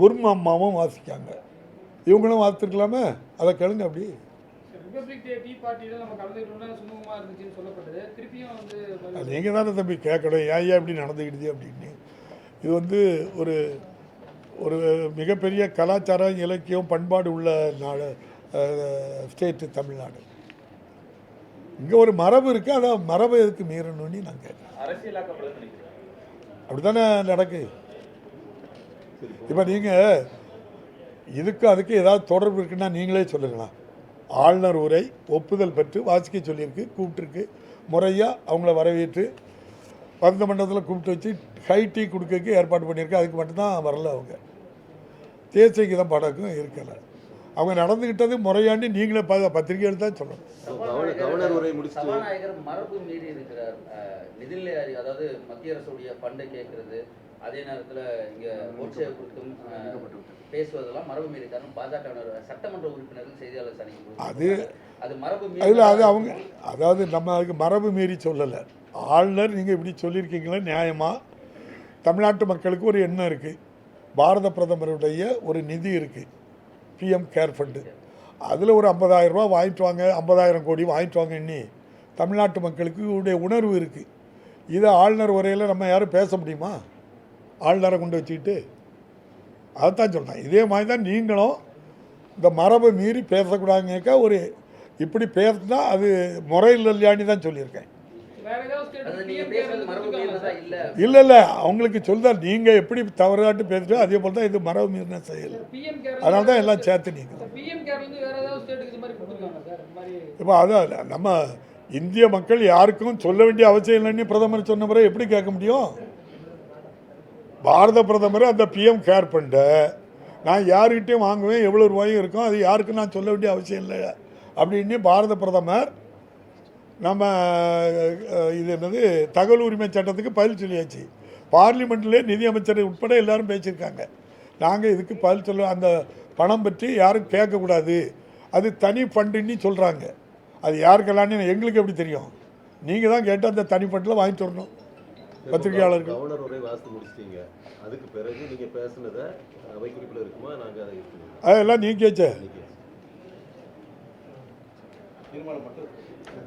புர்மா அம்மாவும் வாசிக்காங்க. இவங்களும் வாசிச்சிருக்கலாமே அதை கேளுங்க அப்படி. ரிபப்ளிக் டே டீ பார்ட்டியில் நம்ம கலந்துக்கிட்டோம்னா சுமூகமாக இருந்துச்சுன்னு சொல்லப்பட்டது. திருப்பியும் வந்து அது நீங்கள் தானே தம்பி கேட்கணும். ஏன் ஏன் இப்படி நடந்துக்கிடுது அப்படின்னு. இது வந்து ஒரு ஒரு மிகப்பெரிய கலாச்சாரம் இலக்கியம் பண்பாடு உள்ள நாடு ஸ்டேட்டு தமிழ்நாடு. இங்கே ஒரு மரபு இருக்குது அதை மரபை எதுக்கு மீறணும்னு நான் நினைக்கிறேன் அப்படி தானே நடக்கு? இப்போ நீங்கள் இதுக்கு அதுக்கு ஏதாவது தொடர்பு இருக்குன்னா நீங்களே சொல்லுங்களா ஆளுநர் உரை ஒப்புதல் பெற்று வாசிக்க சொல்லியிருக்கு கூப்பிட்டுருக்கு. முறையாக அவங்கள வரவேற்று பந்த மண்டபத்தில் கூப்பிட்டு வச்சு ஹை டீ கொடுக்கறதுக்கு ஏற்பாடு பண்ணியிருக்கு. அதுக்கு மட்டும்தான் வரல அவங்க. தேசிய கீதம் பாடக்கும் இருக்கலை. அவங்க நடந்துக்கிட்டது முறையாண்டி நீங்களே ப பத்திரிக்கை எடுத்தா சொல்லணும். கவர்னர் உரை முடிச்சுட்டு மரபு மீறி இருக்கிறார். நிதிநிலை அதாவது மத்திய அரசுடைய ஃபண்டை கேட்கறது அதே நேரத்துல இங்க ஓட்சேவை குறித்தும் பேசுவதெல்லாம் மரபு மீறி காரணம் பாஜக சட்டமன்ற உறுப்பினர்கள் செய்தியாளர் சந்திக்கும் அது அது மரபு அதில் அது அவங்க அதாவது நம்ம அதுக்கு மரபு மீறி சொல்லலை. ஆளுநர் நீங்கள் இப்படி சொல்லியிருக்கீங்களே? நியாயமாக தமிழ்நாட்டு மக்களுக்கு ஒரு எண்ணம் இருக்குது பாரத பிரதமருடைய ஒரு நிதி இருக்குது பிஎம் கேர் ஃபண்டு. அதில் ஒரு 50000 ரூபா வாங்கிட்டு வாங்க ஐம்பதாயிரம் கோடி வாங்கிட்டு வாங்க எண்ணி தமிழ்நாட்டு மக்களுக்கு உடைய உணர்வு இருக்குது இதை ஆளுநர் உரையில் நம்ம யாரும் பேச முடியுமா? ஆளுநரை கொண்டு வச்சுக்கிட்டு அதைத்தான் சொல்கிறேன் இதே மாதிரி தான் நீங்களும் இந்த மரபை மீறி பேசக்கூடாதுங்க ஒரு இப்படி பேசினா அது முறையில் இல்லையான்னு தான் சொல்லியிருக்கேன். வேற ஏதாவது அது ஸ்டேட் நீங்க பிஎம் பேசுறது மரபு மீறினதா இல்ல? இல்லை இல்லை அவங்களுக்கு சொல்லுதா நீங்கள் எப்படி தவறாட்டு பேசுகிறோ அதே போல் தான் இது மரபு மீறின செயல். பிஎம் கேர் அதனால தான் எல்லாம் சேர்த்து நீங்கள் பிஎம் கேர்லேருந்து வேற ஏதாவது ஸ்டேட்டுக்கு இது மாதிரி கொடுத்துருக்காங்க சார்? இந்த மாதிரி இப்போ அதான் நம்ம இந்திய மக்கள் யாருக்கும் சொல்ல வேண்டிய அவசியம் இல்லைன்னு பிரதமர் சொன்ன பிறகு எப்படி கேட்க முடியும்? பாரத பிரதமர் அந்த பிஎம் கேர் ஃபண்டை நான் யார்கிட்டையும் வாங்குவேன் எவ்வளோ ரூபாயும் இருக்கும் அது யாருக்கும் நான் சொல்ல வேண்டிய அவசியம் இல்லை அப்படின்னு பாரத பிரதமர் நம்ம இது என்னது தகவல் உரிமை சட்டத்துக்கு பதில் சொல்லியாச்சு. பார்லிமெண்ட்லேயே நிதியமைச்சர் உட்பட எல்லாரும் பேசியிருக்காங்க. நாங்கள் இதுக்கு பதில் சொல்ல அந்த பணம் பற்றி யாரும் கேட்கக்கூடாது. அது தனி ஃபண்டுன்னு சொல்கிறாங்க அது யாருக்கெல்லாம்னு எங்களுக்கு எப்படி தெரியும்? நீங்கள் தான் கேட்டு அந்த தனி ஃபண்டில் வாங்கி தரணும் பத்திரிகையாளர்கள். கவர்னர் உரை வாசித்து முடிச்சிட்டீங்க. அதுக்கு பிறகு நீங்க பேசுனதை அவை குறிப்பில் இருக்குமா நாங்க அதை அதெல்லாம் நீ கேச்ச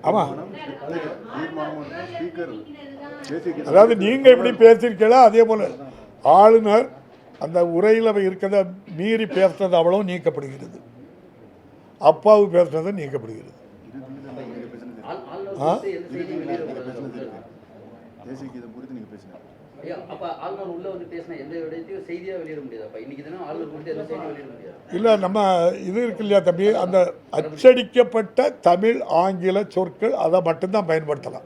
ஆமாம் அதாவது நீங்கள் எப்படி பேசியிருக்கீங்களோ அதே போல் ஆளுநர் அந்த உரையில் இருக்கிறத மீறி பேசுனது அவ்வளவு நீக்கப்படுகிறது. அப்பாவு பேசுனது. நீக்கப்படுகிறது ஆ? தேசிய கீதம் குறித்து நீங்க பேசுங்க. ஐயா அப்ப ஆளுநர் உள்ள வந்து பேசினா எந்த விடயத்தையும் செய்தியா வெளியிட முடியாது? அப்ப இன்னைக்கு தினம் ஆளுநர் குறித்து எந்த செய்தியும் வெளியிட முடியாது. இல்லை நம்ம இது இருக்கு இல்லையா தம்பி? அந்த அச்சடிக்கப்பட்ட தமிழ் ஆங்கில சொற்கள் அதை மட்டும்தான் பயன்படுத்தலாம்.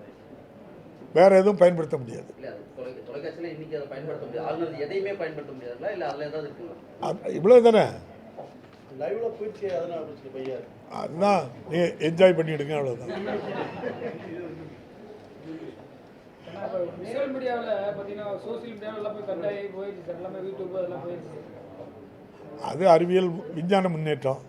வேற எதுவும் பயன்படுத்த முடியாது. இல்ல அது தொலை தொலைக்காட்சியில இன்னைக்கு அதை பயன்படுத்த முடியாது. ஆளுநர் எதையுமே பயன்படுத்த முடியாதுல்ல இல்ல அதுல ஏதாவது இருக்குங்களா? அது இவ்வளோ தானே? அதுதான் நீ என்ஜாய் பண்ணிடுங்க அவ்வளோதான் சோசியல் மீடியாவில் பார்த்தீங்கன்னா சோசியல் மீடியாவில் எல்லாம் போய் கட்டாயி போயிடுச்சு சார். எல்லாமே யூடியூப் அதெல்லாம் போயிடுச்சு அது அறிவியல் விஞ்ஞான முன்னேற்றம்.